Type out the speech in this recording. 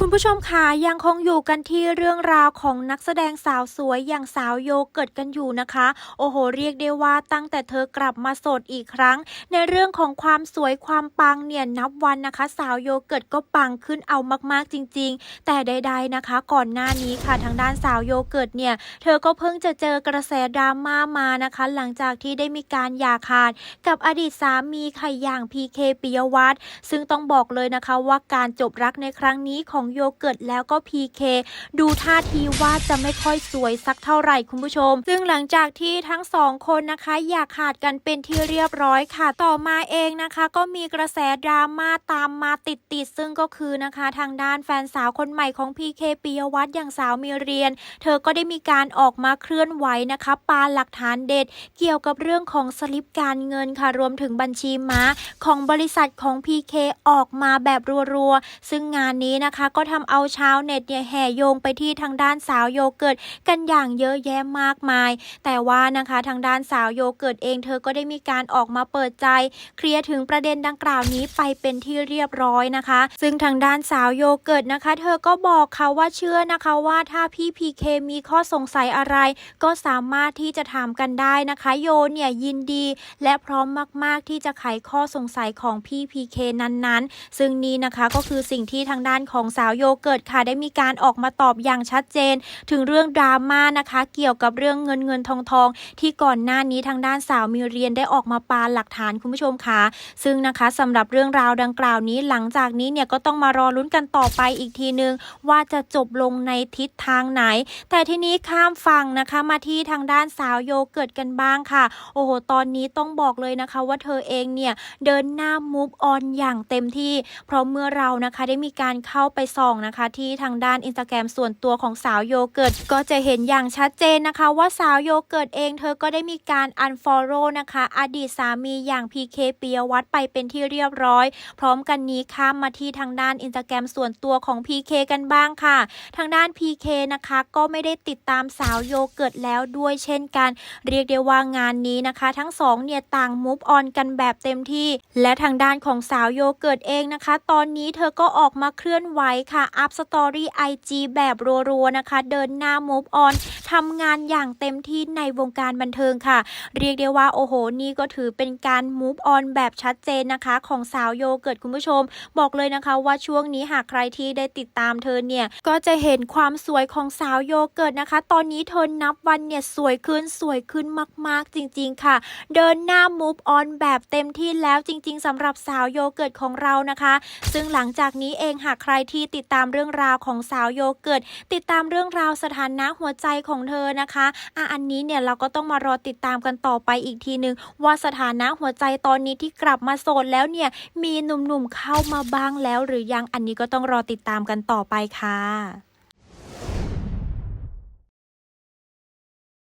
คุณผู้ชมคะยังคงอยู่กันที่เรื่องราวของนักแสดงสาวสวยอย่างสาวโยเกิร์ตกันอยู่นะคะ โอ้โห เรียกได้ว่าตั้งแต่เธอกลับมาโสดอีกครั้ง ในเรื่องของความสวยความปังเนี่ยนับวันนะคะ สาวโยเกิร์ตก็ปังขึ้นเอามากๆจริง ๆ แต่ใด ๆนะคะ ก่อนหน้านี้ค่ะทางด้านสาวโยเกิร์ตเนี่ยเธอก็เพิ่งจะเจอกระแสดราม่ามานะคะ หลังจากที่ได้มีการหย่าขาด กับอดีตสามีค่ะอย่างพีเคปิยวัฒน์ซึ่งต้องบอกเลยนะคะว่าการจบรักในครั้งนี้ของโยเกิร์ตแล้วก็พีเคดูท่าทีว่าจะไม่ค่อยสวยสักเท่าไหร่คุณผู้ชม ซึ่งหลังจากที่ทั้งสองคนนะคะอยากขาดกันเป็นที่เรียบร้อยค่ะ ต่อมาเองนะคะ ก็มีกระแสดราม่าตามมาติดๆซึ่งก็คือนะคะ ทางด้านแฟนสาวคนใหม่ของพีเคปิยวัฒน์อย่างสาวมีเรียน เธอก็ได้มีการออกมาเคลื่อนไหวนะคะปาหลักฐานเด็ด เกี่ยวกับเรื่องของสลิปการเงินค่ะรวมถึงบัญชีม้าของบริษัทของ PK ออกมาแบบรัวๆ ซึ่งงานนี้นะคะก็ทำเอาชาวเน็ตเนี่ยแห่โยงไปที่ทางด้านสาวโยเกิร์ตกันอย่างเยอะแยะมากมาย แต่ว่านะคะทางด้านสาวโยเกิร์ตเองเธอก็ได้มีการออกมาเปิดใจ เคลียร์ถึงประเด็นดังกล่าวนี้ไปเป็นที่เรียบร้อยนะคะ ซึ่งทางด้านสาวโยเกิร์ตนะคะ เธอก็บอกค่ะว่าเชื่อนะคะว่าถ้าพี่พีเคมีข้อสงสัยอะไร ก็สามารถที่จะถามกันได้นะคะโยเนี่ยยินดี และพร้อมมาก ๆ ที่จะไขข้อสงสัยของพี่พีเคนั้นๆ ซึ่งนี้นะคะก็คือสิ่งที่ทางด้านของสาวาวโยเกิร์ตค่ะได้มีการออกมาตอบอย่างชัดเจน ถึงเรื่องดราม่านะคะ เกี่ยวกับเรื่องเงินเงินทองทองที่ก่อนหน้านี้ทางด้านสาวมีเรียนได้ออกมาปาหลักฐานคุณผู้ชมค่ะซึ่งนะคะสำหรับเรื่องราวดังกล่าวนี้หลังจากนี้เนี่ยก็ต้องมารอลุ้นกันต่อไปอีกทีนึง ว่าจะจบลงในทิศทางไหน แต่ทีนี้ข้ามฝั่งนะคะมาที่ทางด้านสาวโยเกิร์ตกันบ้างค่ะ โอ้โห ตอนนี้ต้องบอกเลยนะคะว่าเธอเองเนี่ยเดินหน้า move on อย่างเต็มที่ เพราะเมื่อเรานะคะได้มีการเข้าไป่องนะคะ ที่ทางด้านอินสตาแกรมส่วนตัวของสาวโยเกิร์ตก็จะเห็นอย่างชัดเจนนะคะ ว่าสาวโยเกิร์ตเองเธอก็ได้มีการ unfollow นะคะ อดีตสามีอย่าง PK ปิยวัฒน์ไปเป็นที่เรียบร้อย พร้อมกันนี้ข้ามมาที่ทางด้านอินสตาแกรมส่วนตัวของ PK กันบ้างค่ะ ทางด้าน PK นะคะก็ไม่ได้ติดตามสาวโยเกิร์ตแล้วด้วยเช่นกัน เรียกได้ว่างานนี้นะคะ ทั้งสองเนี่ยต่าง move on กันแบบเต็มที่ และทางด้านของสาวโยเกิร์ตเองนะคะ ตอนนี้เธอก็ออกมาเคลื่อนไหวค่ะ อัพสตอรี่ IG แบบรัวๆนะคะ เดินหน้า move on ทำงานอย่างเต็มที่ในวงการบันเทิงค่ะ เรียกได้ว่าโอ้โห นี่ก็ถือเป็นการ move on แบบชัดเจนนะคะ ของสาวโยเกิร์ตคุณผู้ชม บอกเลยนะคะว่าช่วงนี้หากใครที่ได้ติดตามเธอเนี่ย ก็จะเห็นความสวยของสาวโยเกิร์ตนะคะ ตอนนี้เธอนับวันเนี่ยสวยขึ้นสวยขึ้นมาก ๆ จริง ๆ ค่ะ เดินหน้า move on แบบเต็มที่แล้วจริง ๆสำหรับสาวโยเกิร์ตของเรานะคะ ซึ่งหลังจากนี้เองหากใครที่ติดตามเรื่องราวของสาวโยเกิร์ตติดตามเรื่องราวสถานะหัวใจของของเธอนะคะอะอันนี้เนี่ยเราก็ต้องมารอติดตามกันต่อไปอีกทีนึง ว่าสถานะหัวใจตอนนี้ที่กลับมาโสดแล้วเนี่ยมีหนุ่มๆเข้ามาบ้างแล้วหรือยังอันนี้ก็ต้องรอติดตามกันต่อไปค่ะ